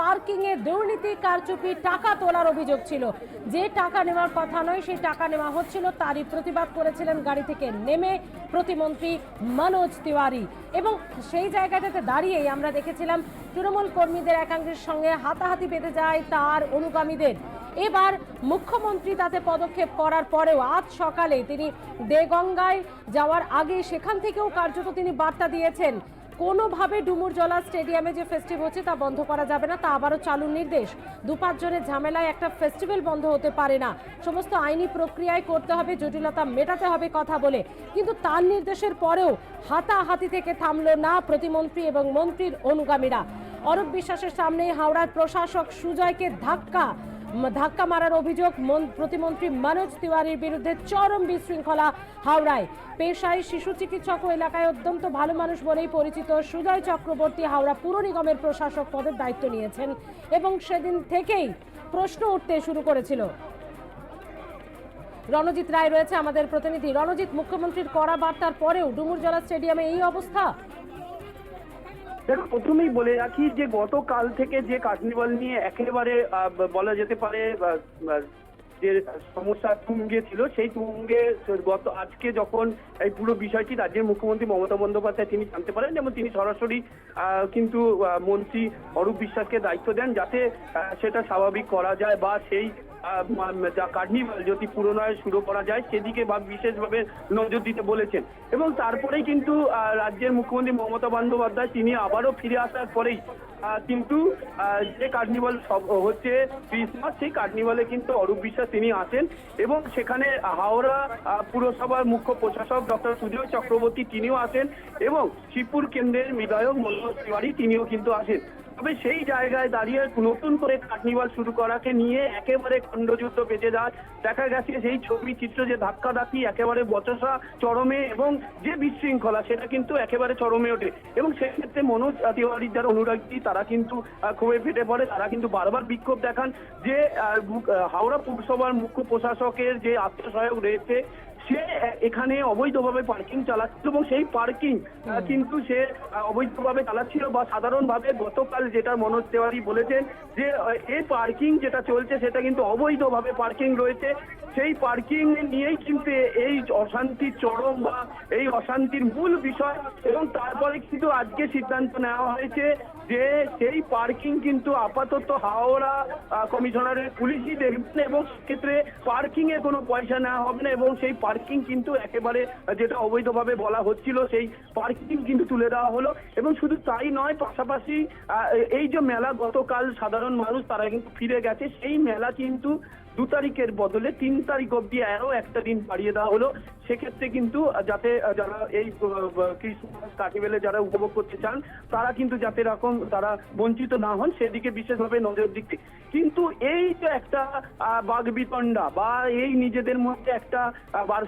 Parking এ দুর্নীতি কারচুপি, টাকা তোলার অভিযোগ ছিল। যে টাকা নেওয়ার কথা নয়, সেই টাকা নেওয়া হচ্ছিল। তারই প্রতিবাদ করেছিলেন গাড়ি থেকে নেমে প্রতিমন্ত্রী মনোজ তিওয়ারি। এবং সেই জায়গাটাতে দাঁড়িয়েই আমরা দেখেছিলাম, তৃণমূল কর্মীদের একাংশের সঙ্গে হাতাহাতি পেতে যায় তার অনুগামীদের। এবার মুখ্যমন্ত্রী তাতে পদক্ষেপ করার পরেও আজ সকালে তিনি দেগঙ্গায় যাওয়ার আগে সেখান থেকেও কার্যত তিনি বার্তা দিয়েছেন। কোনোভাবে ডুমুরজলা স্টেডিয়ামে যে ফেস্টিভ হচ্ছে তা বন্ধ করা যাবে না, তা আবারও চালুর নির্দেশ। দু পাঁচজনের ঝামেলায় একটা ফেস্টিভ্যাল বন্ধ হতে পারে না। সমস্ত আইনি প্রক্রিয়ায় করতে হবে, জটিলতা মেটাতে হবে কথা বলে। কিন্তু তার নির্দেশের পরেও হাতাহাতি থেকে থামলো না প্রতিমন্ত্রী এবং মন্ত্রীর অনুগামীরা। অরূপ বিশ্বাসের সামনে হাওড়ার প্রশাসক সুজয়কে ধাক্কা। ধাক্কা মারার অভিযোগ মন- প্রতিমন্ত্রী মনোজ তিওয়ারির বিরুদ্ধে চরম বিশৃঙ্খলা হাওড়ায়। পেশায় শিশু চিকিৎসক ও এলাকায় অত্যন্ত ভালো মানুষ বলেই পরিচিত সুজয় চক্রবর্তী হাওড়া পুর নিগমের প্রশাসক পদের দায়িত্ব নিয়েছেন এবং সেদিন থেকেই প্রশ্ন উঠতে শুরু করেছিল। রণজিৎ রায় রয়েছে আমাদের প্রতিনিধি। রণজিৎ, মুখ্যমন্ত্রীর কড়া বার্তার পরেও ডুমুরজলা স্টেডিয়ামে এই অবস্থা? দেখো, প্রথমেই বলে রাখি যে গতকাল থেকে যে কার্নিভাল নিয়ে একেবারে বলা যেতে পারে যে সমস্যা তুঙ্গে ছিল, সেই তুঙ্গে গত, আজকে যখন এই পুরো বিষয়টি রাজ্যের মুখ্যমন্ত্রী মমতা বন্দ্যোপাধ্যায় তিনি জানতে পারেন এবং তিনি সরাসরি কিন্তু মন্ত্রী অরূপ বিশ্বাসকে দায়িত্ব দেন যাতে সেটা স্বাভাবিক করা যায় বা সেই কার্নিভাল যদি পুনরায় শুরু করা যায়, সেদিকে বা বিশেষভাবে নজর দিতে বলেছেন। এবং তারপরেই কিন্তু রাজ্যের মুখ্যমন্ত্রী মমতা বন্দ্যোপাধ্যায়, তিনি আবারও ফিরে আসার পরেই কিন্তু যে কার্নিভাল হচ্ছে ক্রিসমাস সেই কার্নিভালে কিন্তু অরূপ বিশ্বাস তিনি আসেন এবং সেখানে হাওড়া পুরসভার মুখ্য প্রশাসক ডক্টর সুজয় চক্রবর্তী তিনিও আসেন এবং শিবপুর কেন্দ্রের বিধায়ক মনোজ তিওয়ারি তিনিও কিন্তু আসেন। তবে সেই জায়গায় দাঁড়িয়ে নতুন করে কার্নিভাল শুরু করাকে নিয়ে একেবারে খণ্ডযুদ্ধ বেঁচে যায়। দেখা গেছে সেই ছবি চিত্র যে ধাক্কাধাক্কি, একেবারে বচসা, চরমে এবং যে বিশৃঙ্খলা, সেটা কিন্তু একেবারে চরমে ওঠে। এবং সেক্ষেত্রে মনোজ তিওয়ারির যারা অনুরাগী, তারা কিন্তু ক্ষোভে ফেটে পড়ে। তারা কিন্তু বারবার বিক্ষোভ দেখান যে হাওড়া পুরসভার মুখ্য প্রশাসকের যে আত্মসহায়ক রয়েছে সে এখানে অবৈধভাবে পার্কিং চালাচ্ছিল এবং সেই পার্কিং কিন্তু সে অবৈধভাবে চালাচ্ছিল বা সাধারণভাবে গতকাল যেটা মনোজ তেওয়ারি বলেছেন যে এই পার্কিং যেটা চলছে সেটা কিন্তু অবৈধভাবে পার্কিং রয়েছে। সেই পার্কিং নিয়েই কিন্তু এই অশান্তির চরম বা এই অশান্তির মূল বিষয় এবং তারপরে কিন্তু আজকে সিদ্ধান্ত নেওয়া হয়েছে যে সেই পার্কিং কিন্তু আপাতত হাওড়া কমিশনারের পুলিশই দেখবেন এবং সেক্ষেত্রে পার্কিং এ কোনো পয়সা নেওয়া হবে না এবং সেই পার্কিং কিন্তু একেবারে যেটা অবৈধভাবে বলা হচ্ছিল সেই পার্কিং কিন্তু তুলে দেওয়া হলো এবং শুধু তাই নয়, পাশাপাশি এই যে মেলা গতকাল সাধারণ মানুষ তারা কিন্তু ফিরে গেছে, সেই মেলা কিন্তু দু তারিখের বদলে তিন তারিখ অব্দি আরও একটা দিন বাড়িয়ে দেওয়া হলো। সেক্ষেত্রে কিন্তু যাতে যারা এই ক্রিসমাস কার্নিভেলে যারা উপভোগ করতে চান, তারা কিন্তু যাতে এরকম, তারা বঞ্চিত না হন, সেদিকে বিশেষভাবে নজর দিচ্ছে কিন্তু এই যে একটা বাঘ বিতণ্ডা বা এই নিজেদের মধ্যে একটা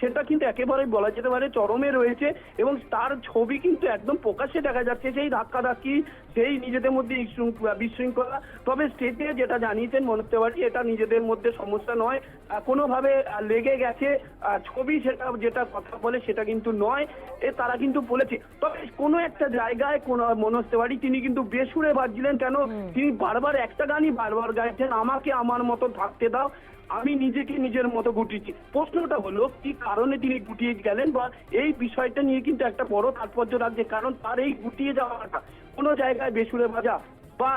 সেটা কিন্তু একেবারে বলা যেতে পারে চরমে রয়েছে এবং তার ছবি কিন্তু একদম প্রকাশ্যে দেখা যাচ্ছে সেই ধাক্কাধাক্কি সেই নিজেদের মধ্যে বিশৃঙ্খ- বিশৃঙ্খলা। তবে স্টেজে যেটা জানিয়েছেন মনোজ তেওয়ারি এটা নিজেদের মধ্যে সমস্যা নয়। কোনোভাবে লেগে গেছে ছবি সেটা যেটা কথা বলে সেটা কিন্তু নয়। এ তারা কিন্তু বলেছে। তবে কোনো একটা জায়গায় কোন মনোজ তেওয়ারি তিনি কিন্তু বেসুরে বাজছিলেন কেন? তিনি বারবার একটা গানই বারবার গাইছেন আমাকে আমার মতো থাকতে দাও, আমি নিজেকে নিজের মতো গুটিয়েছি। প্রশ্নটা হলো, কি কারণে তিনি গুটিয়ে গেলেন বা এই বিষয়টা নিয়ে কিন্তু একটা বড় তাৎপর্য রাখছে, কারণ তার এই গুটিয়ে যাওয়াটা কোনো জায়গায় বেসুরে ভাজা বা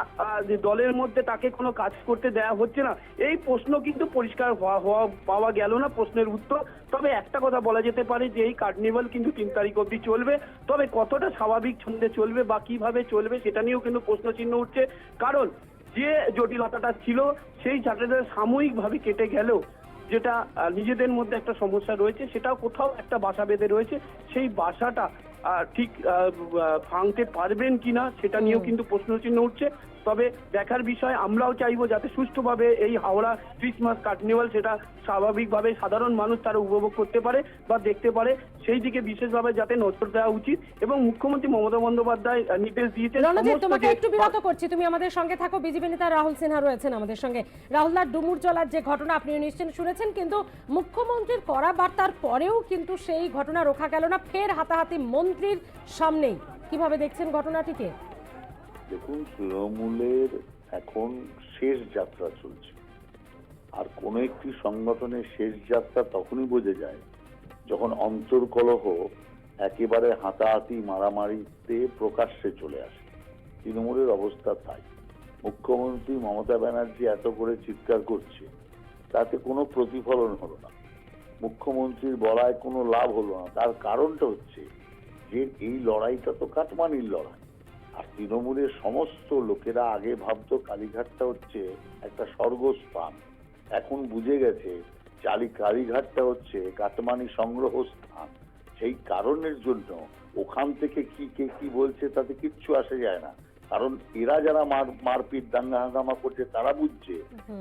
দলের মধ্যে তাকে কোনো কাজ করতে দেয়া হচ্ছে না। এই প্রশ্ন কিন্তু পরিষ্কার হওয়া হওয়া, পাওয়া গেল না প্রশ্নের উত্তর। তবে একটা কথা বলা যেতে পারে যে, এই কার্নিভাল কিন্তু তিন তারিখ অবধি চলবে। তবে কতটা স্বাভাবিক ছন্দে চলবে বা কীভাবে চলবে সেটা নিয়েও কিন্তু প্রশ্ন চিহ্ন উঠছে। কারণ যে জটিলতাটা ছিল সেই চাকরিটা সাময়িকভাবে কেটে গেলেও যেটা নিজেদের মধ্যে একটা সমস্যা রয়েছে সেটাও কোথাও একটা বাসা বেঁধে রয়েছে। সেই বাসাটা আহ, ঠিক ভাঙতে পারবেন কিনা সেটা নিয়েও কিন্তু প্রশ্নচিহ্ন উঠছে। তবে দেখার বিষয় আমরাও চাইব যাতে সুষ্ঠুভাবে এই হাওড়া ক্রিসমাস কার্নিভাল সেটা স্বাভাবিকভাবে সাধারণ মানুষ তারা উপভোগ করতে পারে বা দেখতে পারে। সেই দিকে বিশেষভাবে যাতে নজর দেওয়া উচিত এবং মুখ্যমন্ত্রী মমতা বন্দ্যোপাধ্যায় নির্দেশ দিয়েছেন তোমাকে একটু বিরত করছি। তুমি আমাদের সঙ্গে থাকো। বিজেপি নেতা রাহুল সিনহা রয়েছেন আমাদের সঙ্গে। রাহুলদার ডুমুর জলার যে ঘটনা আপনি নিশ্চয় শুনেছেন কিন্তু মুখ্যমন্ত্রীর কড়া বার্তার পরেও কিন্তু সেই ঘটনা রোখা গেল না। ফের হাতাহাতি মন্ত্রীর সামনেই। কীভাবে দেখছেন ঘটনাটিকে? দেখুন, তৃণমূলের এখন শেষ যাত্রা চলছে। আর কোনো একটি সংগঠনের শেষ যাত্রা তখনই বোঝা যায় যখন অন্তর্কলহ একেবারে হাতাহাতি মারামারিতে প্রকাশ্যে চলে আসে। তৃণমূলের অবস্থা তাই। মুখ্যমন্ত্রী মমতা ব্যানার্জি এত করে চিৎকার করছে, তাতে কোনো প্রতিফলন হলো না। মুখ্যমন্ত্রীর বলায় কোনো লাভ হলো না। তার কারণটা হচ্ছে যে এই লড়াইটা তো কাটমানির লড়াই। তৃণমূলের সমস্ত লোকেরা আগে ভাবতো কালীঘাটটা হচ্ছে একটা স্বর্গস্থান। এখন বুঝে গেছে চালি কালীঘাটটা হচ্ছে কাটমানি সংগ্রহ স্থান সেই কারণের জন্য ওখান থেকে কি কে কি বলছে তাতে কিচ্ছু আসে যায় না। কারণ এরা যারা মার মারপিট দাঙ্গা হাঙ্গামা করছে তারা বুঝছে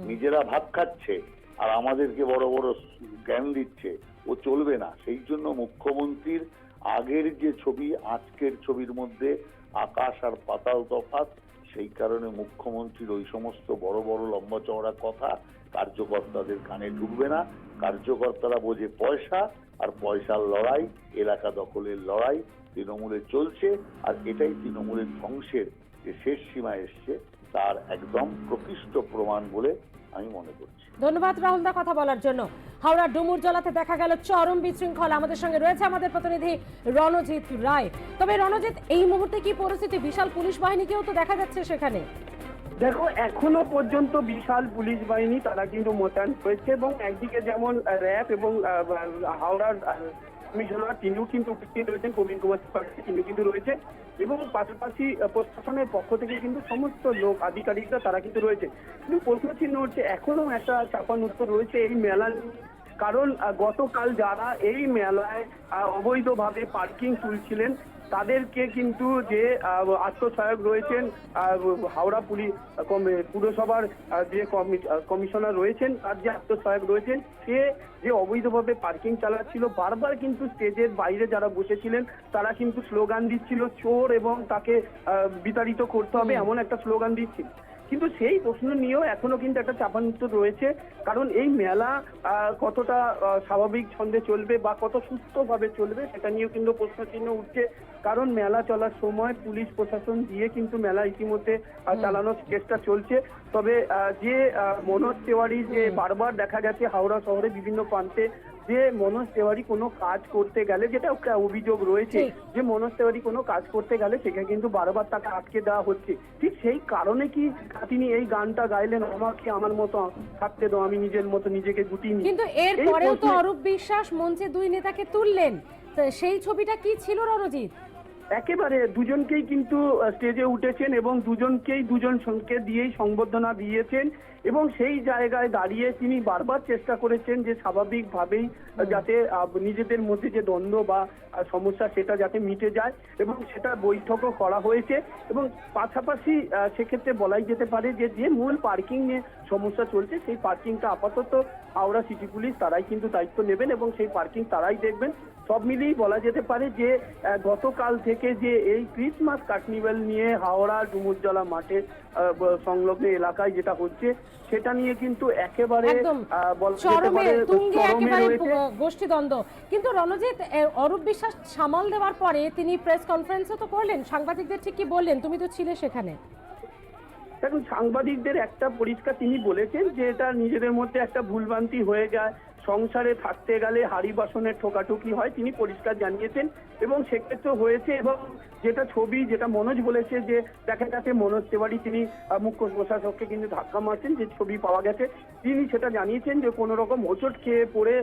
নিজেরা ভাত খাচ্ছে আর আমাদেরকে বড় বড় জ্ঞান দিচ্ছে। ও চলবে না। সেই জন্য মুখ্যমন্ত্রীর আগের যে ছবি আজকের ছবির মধ্যে আকাশ আর পাতাল তফাৎ, সেই কারণে মুখ্যমন্ত্রীর ওই সমস্ত বড় বড় লম্বা চওড়া কথা কার্যকর্তাদের কানে ঢুকবে না। কার্যকর্তারা বোঝে পয়সা আর পয়সার লড়াই, এলাকা দখলের লড়াই তৃণমূলে চলছে আর এটাই তৃণমূলের ধ্বংসের যে শেষ সীমায় এসছে, তার একদম প্রকৃষ্ট প্রমাণ বলে আমি মনে করছি। ধন্যবাদ রাহুল দা কথা বলার জন্য। হাওড়া ডুমুর জলাতে দেখা গেল চরম বিশৃঙ্খলা। আমাদের সঙ্গে রয়েছে আমাদের প্রতিনিধি রণজিৎ রায়। তবে রণজিৎ এই মুহূর্তে কি পরিস্থিতি? বিশাল পুলিশ বাহিনীকেও তো দেখা যাচ্ছে সেখানে। দেখো এখনও পর্যন্ত বিশাল পুলিশ বাহিনী তারা কিন্তু মোতায়েন হয়েছে এবং একদিকে যেমন র্যাব এবং হাওড়ার কমিশনার তিনিও কিন্তু উপস্থিত রয়েছেন প্রবীণ কুমার ত্রিপাঠী তিনি কিন্তু রয়েছে এবং পাশাপাশি প্রশাসনের পক্ষ থেকে কিন্তু সমস্ত লোক, আধিকারিকরা তারা কিন্তু রয়েছে। কিন্তু প্রশ্ন চিহ্ন হচ্ছে, এখনও একটা চাপান উত্তর রয়েছে এই মেলা কারণ গতকাল যারা এই মেলায় অবৈধভাবে পার্কিং তুলছিলেন তাদেরকে কিন্তু যে আত্মসহায়ক রয়েছেন হাওড়া পুলিশ পুরসভার যে কমিশনার রয়েছেন তার যে আত্মসহায়ক রয়েছেন সে যে অবৈধভাবে পার্কিং চালাচ্ছিল বারবার কিন্তু স্টেজের বাইরে যারা বসেছিলেন তারা কিন্তু স্লোগান দিচ্ছিল চোর এবং তাকে বিতাড়িত করতে হবে এমন একটা স্লোগান দিচ্ছিল। কিন্তু সেই প্রশ্ন নিয়েও এখনও কিন্তু একটা চাপানুত্তর রয়েছে। কারণ এই মেলা কতটা স্বাভাবিক ছন্দে চলবে বা কত সুস্থভাবে চলবে সেটা নিয়েও কিন্তু প্রশ্ন চিহ্ন উঠছে। কারণ মেলা চলার সময় পুলিশ প্রশাসন দিয়ে কিন্তু মেলা ইতিমধ্যে চালানোর চেষ্টা চলছে। তবে যে মনোজ তেওয়ারি যে বারবার দেখা গেছে হাওড়া শহরে বিভিন্ন প্রান্তে যে মনোজ তেওয়ারি কোনো কাজ করতে গেলে যেটা একটা অভিযোগ রয়েছে যে মনোজ তেওয়ারি কোনো কাজ করতে গেলে সেখানে কিন্তু বারবার তাকে আটকে দেওয়া হচ্ছে। ঠিক সেই কারণে কি তিনি এই গানটা গাইলেন আমাকে আমার মতো থাকতে দাও আমি নিজের মতো নিজেকে গুটিয়ে নিই? কিন্তু এর পরেও তো অরূপ বিশ্বাস মঞ্চে দুই নেতাকে তুললেন। সেই ছবিটা কি ছিল রণজিৎ? একেবারে দুজনকেই কিন্তু স্টেজে উঠেছেন এবং দুজনকেই দুজন সঙ্গে দিয়েই সংবর্ধনা দিয়েছেন এবং সেই জায়গায় দাঁড়িয়ে তিনি বারবার চেষ্টা করেছেন যে স্বাভাবিকভাবেই যাতে নিজেদের মধ্যে যে দ্বন্দ্ব বা সমস্যা সেটা যাতে মিটে যায় এবং সেটা বৈঠকও করা হয়েছে এবং পাশাপাশি সেক্ষেত্রে বলাই যেতে পারে যে যে মূল পার্কিং নিয়ে সমস্যা চলছে সেই পার্কিংটা আপাতত হাওড়া সিটি পুলিশ তারাই কিন্তু দায়িত্ব নেবেন এবং সেই পার্কিং তারাই দেখবেন। সব মিলিয়েই বলা যেতে পারে যে গতকাল থেকে যে এই ক্রিসমাস কার্নিভেল নিয়ে হাওড়া ডুমুরজলা মাঠে সংলগ্ন এলাকায় যেটা হচ্ছে সেটা নিয়ে কিন্তু একেবারে গোষ্ঠীদ্বন্দ্ব। কিন্তু রণজিৎ অরূপ বিশ্বাস সামাল দেওয়ার পরে তিনি প্রেস কনফারেন্সও তো করলেন সাংবাদিকদের ঠিক কি বললেন? তুমি তো ছিলে সেখানে। দেখুন সাংবাদিকদের একটা পরিষ্কার তিনি বলেছেন যে এটা নিজেদের মধ্যে একটা ভুলভ্রান্তি হয়ে যায় সংসারে থাকতে গেলে হাড়ি বাসনের ঠোকাঠুকি হয়, তিনি পরিষ্কার জানিয়েছেন। এবং সেক্ষেত্রে হয়েছে এবং যেটা ছবি, যেটা মনোজ বলেছে যে দেখা গেছে মনোজ তেওয়ারি, তিনি মুখ্য প্রশাসককে কিন্তু ধাক্কা মারছেন, যে ছবি পাওয়া গেছে। তিনি সেটা জানিয়েছেন যে কোনো রকম হোঁচট খেয়ে পড়ে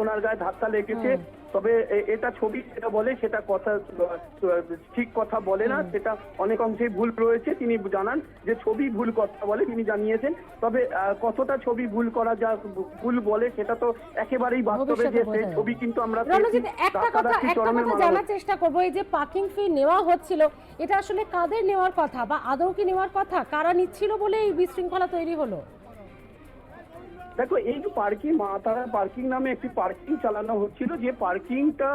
ওনার গায়ে ধাক্কা লেগেছে। তবে এটা ছবি যেটা বলে সেটা কথা ঠিক কথা বলে না সেটা অনেক অংশেই ভুল রয়েছে তিনি জানান যে ছবি ভুল কথা বলে তিনি জানিয়েছেন তবে কতটা ছবি ভুল করা যা ভুল বলে সেটা তো একেবারেই বাস্তবে যে সেই ছবি কিন্তু আমরা একটা কথা একটা কথা জানার চেষ্টা করব এই যে পার্কিং ফি নেওয়া হচ্ছিল এটা আসলে কাদের নেওয়ার কথা বা আদৌ কি নেওয়ার কথা? কারা নিচ্ছিল বলে এই বিশৃঙ্খলা তৈরি হলো? দেখো এই যে পার্কিং মাতারা পার্কিং নামে একটি পার্কিং চালানো হচ্ছিল যে পার্কিংটা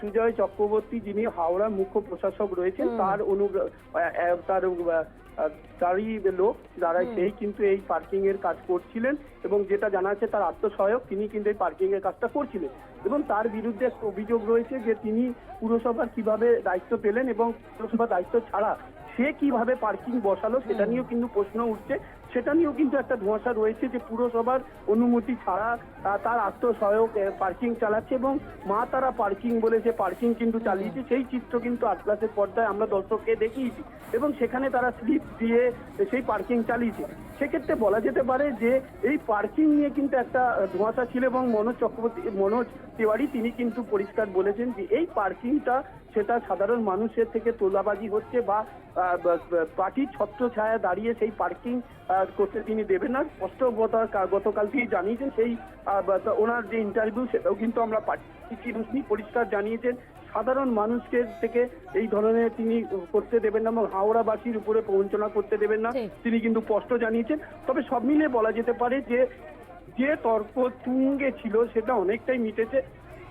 সুজয় চক্রবর্তী যিনি হাওড়ার মুখ্য প্রশাসক রয়েছেন তার অনু তার তারই লোক যারা সেই কিন্তু এই পার্কিং এর কাজ করছিলেন এবং যেটা জানা যাচ্ছে তার আত্মসহায়ক তিনি কিন্তু এই পার্কিং এর কাজটা করছিলেন। এবং তার বিরুদ্ধে একটা অভিযোগ রয়েছে যে তিনি পুরসভার কীভাবে দায়িত্ব পেলেন এবং পুরসভার দায়িত্ব ছাড়া সে কীভাবে পার্কিং বসালো সেটা নিয়েও কিন্তু প্রশ্ন উঠছে। সেটা নিয়েও কিন্তু একটা ধোঁয়াশা রয়েছে যে পুরসভার অনুমতি ছাড়া তার আত্মসহায়ক পার্কিং চালাচ্ছে এবং মা তারা পার্কিং বলে যে পার্কিং কিন্তু চালিয়েছে, সেই চিত্র কিন্তু আট ক্লাসের পর্দায় আমরা দর্শককে দেখিয়েছি এবং সেখানে তারা স্লিপ দিয়ে সেই পার্কিং চালিয়েছে। সেক্ষেত্রে বলা যেতে পারে যে এই পার্কিং নিয়ে কিন্তু একটা ধোঁয়াশা ছিল এবং মনোজ চক্রবর্তী, মনোজ তিওয়ারি তিনি কিন্তু পরিষ্কার বলেছেন যে এই পার্কিংটা সেটা সাধারণ মানুষের থেকে তোলাবাজি হচ্ছে বা পার্টির ছত্র ছায়া দাঁড়িয়ে সেই পার্কিং করতে তিনি দেবেন না। স্পষ্ট গত- গতকালকেই জানিয়েছেন সেই ওনার যে ইন্টারভিউ সেটাও কিন্তু আমরা তিনি পরিষ্কার জানিয়েছেন। সাধারণ মানুষকে থেকে এই ধরনের তিনি করতে দেবেন না এবং হাওড়াবাসীর উপরে প্রবঞ্চনা করতে দেবেন না। তিনি কিন্তু স্পষ্ট জানিয়েছেন। তবে সব মিলিয়ে বলা যেতে পারে যে যে তর্ক তুঙ্গে ছিল সেটা অনেকটাই মিটেছে।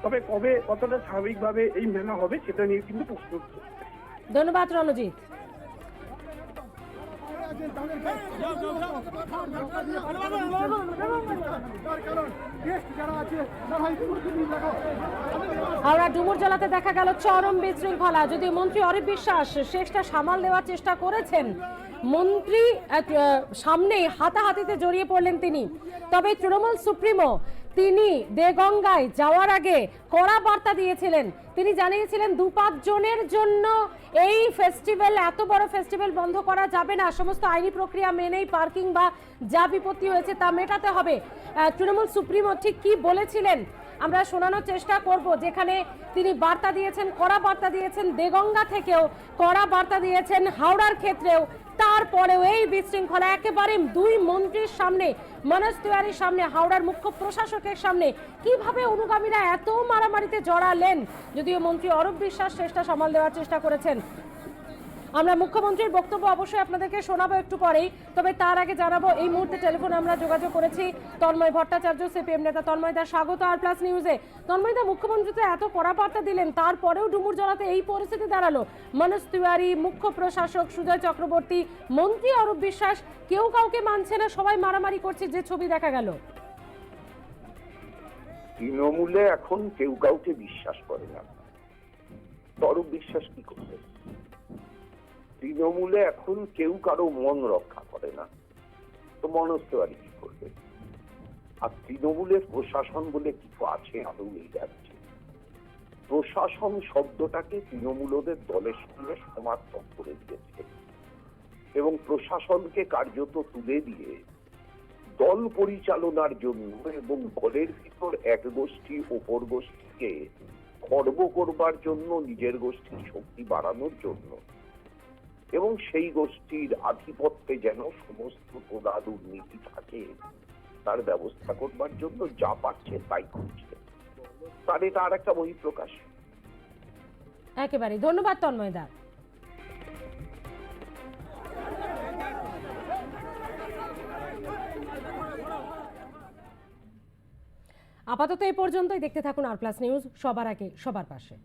তবে কবে কতটা স্বাভাবিকভাবে এই মেলা হবে সেটা নিয়ে কিন্তু প্রশ্ন ধন্যবাদ রণজিৎ। হাওড়া ডুমুর জলাতে দেখা গেল চরম বিশৃঙ্খলা। যদিও মন্ত্রী অরিপ বিশ্বাস শেষটা সামাল দেওয়ার চেষ্টা করেছেন মন্ত্রী আহ, সামনেই হাতাহাতিতে জড়িয়ে পড়লেন তিনি। তবে তৃণমূল সুপ্রিমো তিনি দেগঙ্গায় যাওয়ার আগে কড়া বার্তা দিয়েছিলেন। তিনি জানিয়েছিলেন, দু জনের জন্য এই ফেস্টিভ্যাল এত বড় ফেস্টিভ্যাল বন্ধ করা যাবে না। সমস্ত আইনি প্রক্রিয়া মেনেই পার্কিং বা যা বিপত্তি হয়েছে তা মেটাতে হবে। তৃণমূল সুপ্রিমো ঠিক কি বলেছিলেন? আমরা শোনানোর চেষ্টা করব, যেখানে তিনি বার্তা দিয়েছেন, কড়া বার্তা দিয়েছেন, দেগঙ্গা থেকেও কড়া বার্তা দিয়েছেন, হাওড়ার ক্ষেত্রেও। তারপরেও এই বিশৃঙ্খলা একেবারে দুই মন্ত্রীর সামনে, মনোজ তিওয়ারির সামনে, হাওড়ার মুখ্য প্রশাসকের সামনে। কীভাবে অনুগামীরা এত মারামারিতে জড়ালেন? যদিও মন্ত্রী অরূপ বিশ্বাস চেষ্টা সামাল দেওয়ার চেষ্টা করেছেন। আমরা মুখ্যমন্ত্রীর বক্তব্য অবশ্যই আপনাদেরকে শোনাবো একটু পরেই, তবে তার আগে জানাব, এই মুহূর্তে টেলিফোনে আমরা যোগাযোগ করেছি তন্ময় ভট্টাচার্য, সিপিএম নেতা তন্ময় দা স্বাগত আর প্লাস নিউজে। তন্ময় দা, মুখ্যমন্ত্রী তো এত কড়া বার্তা দিলেন, তারপরেও ডুমুর জলাতে এই পরিস্থিতি দাঁড়াল। মনোজ তিওয়ারি, মুখ্য প্রশাসক সুজয় চক্রবর্তী, মন্ত্রী অরূপ বিশ্বাস, কেউ কাউকে মানছে না, সবাই মারামারি করছে, যে ছবি দেখা গেল। তৃণমূলে এখন কেউ কাউকে বিশ্বাস করে না। তরফ বিশ্বাস কি করবে? তৃণমূলে এখন কেউ কারও মন রক্ষা করে না। তো মনস্থ আর কি করবে? আর তৃণমূলের প্রশাসন বলে কিছু আছে আদৌ এই যাচ্ছে প্রশাসন শব্দটাকে তৃণমূলদের দলের সঙ্গে সমার্থক করে দিয়েছে। এবং প্রশাসনকে কার্যত তুলে দিয়ে দল পরিচালনার জন্য এবং দলের ভিতর এক গোষ্ঠী, অপর গোষ্ঠীকে খর্ব করবার জন্য, নিজের গোষ্ঠীর শক্তি বাড়ানোর জন্য এবং সেই গোষ্ঠীর আধিপত্যে যেন সমস্ত তোলা দুর্নীতি থাকে, তার ব্যবস্থা করবার জন্য যা পাচ্ছে তাই করছে। তার এটা আর একটা বহিঃপ্রকাশ। একেবারে। ধন্যবাদ, তন্ময় দা। আপাতত এই পর্যন্তই। দেখতে থাকুন আর প্লাস নিউজ সবার আগে, সবার পাশে।